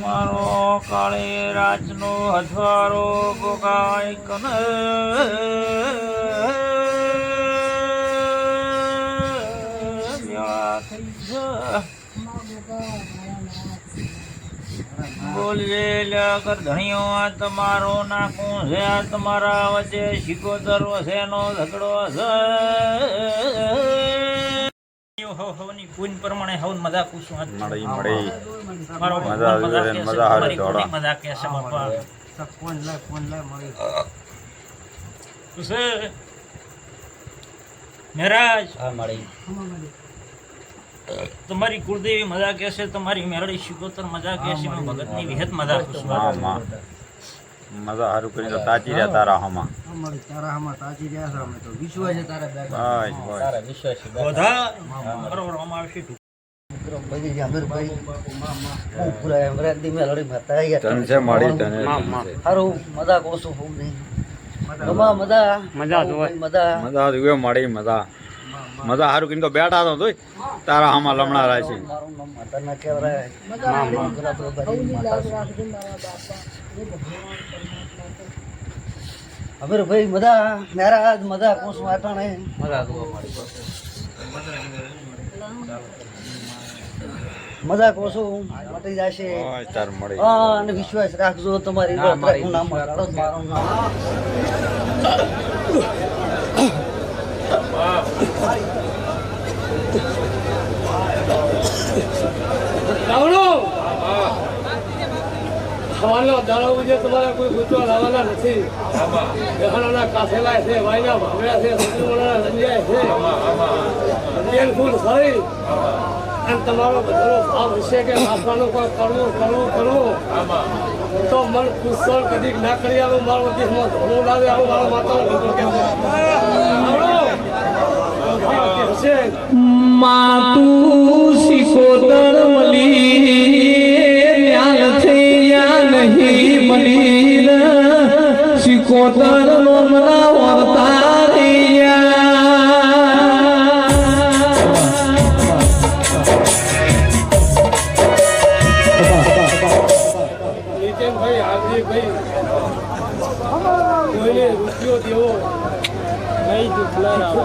મારો કાળે રાજનો હથવારો ગોગાય કન. થઈ જા. બોલજે કર ધણીઓ આ તમારો નાખું છે આ તમારા વચ્ચે શિકોતર વસેનો ઝઘડો છે. હવ પૂન પ્રમાણે હવન મજા મળી મળી. મારો મજા મજા છે, હારે દોડા. મજા કહે છે બાપા. ફોન લે ફોન લે મળી. શું છે? મહારાજ હા મળી. તમારી કુળદેવી મજા કહેશે તમારી મેરડી શિકોતર મજા કહેશે મેં ભગતની વિહત મજા હા મજા હારું કરીને તો તાચી રહ્યા તારા હમા. અમારી તારા હમા તાજી રહ્યા છે. અમે તો વિશ્વાસ છે તારા બસ બસ. તારા વિશ્વાસી બધા બરોબર આમાં આવશે છે મજા મજા મજા. મજા સારું કરીને તો બેઠા તો તોય. તારા હામાં લમણા મારું બધી માતા છે. અમીર ભાઈ મજા નારાજ મજા કોસ આટાણે મજા મજા કોસો મટી જશે. બસ તાર મળી હા અને વિશ્વાસ રાખજો તમારી નામ કાઢો મારું નામ રાવણો સવારનો દાડો જે તમારે કોઈ ગુચવા લાવવાના નથી. ગહણાના કાથેલા છે, વાયના ભાવડા છે સતુવાના રંજાય છે. રંજન ફૂલ સરી અને તમારો બધો ભાવ હશે કે નાખવાનું કોઈ કરવું કરવું કરવું તો મન કુશળ કદીક ના કરી આવું, મારો દેશમાં ધોળો લાવે આવું, મારો માતાનો હશે. માતું શીખો મળી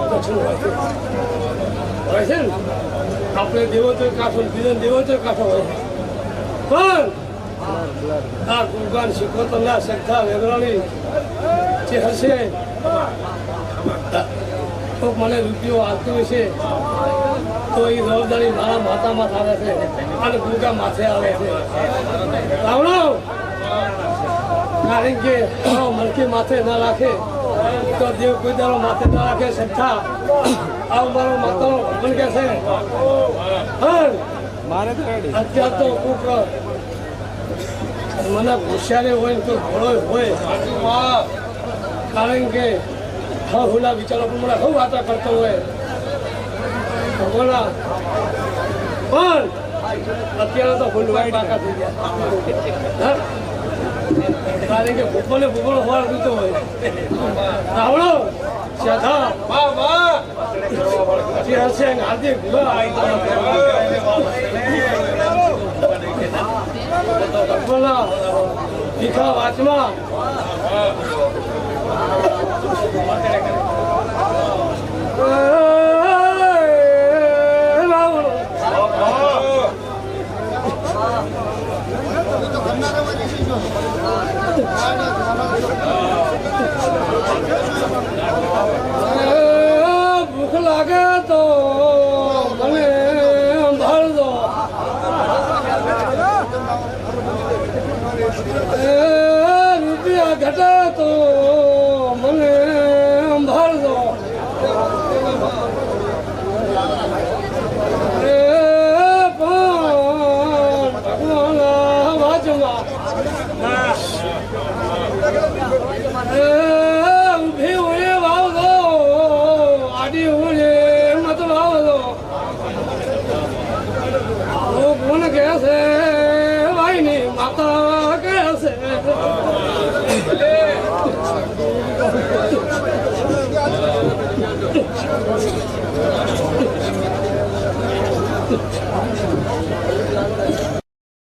કઠિન હોય છે હોય છે ને આપણે દેવો તો કાઠો, બીજાને દેવો તો કાઠો હોય પણ આ ગુણગાન શીખવતના શ્રદ્ધા વેગરાણી જે હશે. તો મને રૂપિયો આપતો હશે તો એ જવાબદારી મારા માતામાં આવે છે. અને ગુગા માથે આવે છે. રાવણો કારણ કે મલકી માથે ના રાખે. તો દેવ કોઈ દાડો માથે ના રાખે શ્રદ્ધા આવ મારો માતાનો ભગવાન કે છે. અત્યાર તો કોક મને હોશિયારી હોય કોઈ ઘોડો હોય. કારણ કે હા હુલા વિચારો પણ મને વાતા કરતો હોય. ભગવાન પણ અત્યારે તો ભૂલવાઈ બાકા થઈ ગયા. કારણ કે ભૂપોને ભૂપોનો હોવા દીધો હોય. રાવણો શ્રદ્ધા. જે હશે હાર્દિક বলা। দিখাও আত্মা ઊભી ઉડે વાવજો આડી ઉડે મત વાવજો ઓ કોણ કહે છે ભાઈની માતા કહે છે Thank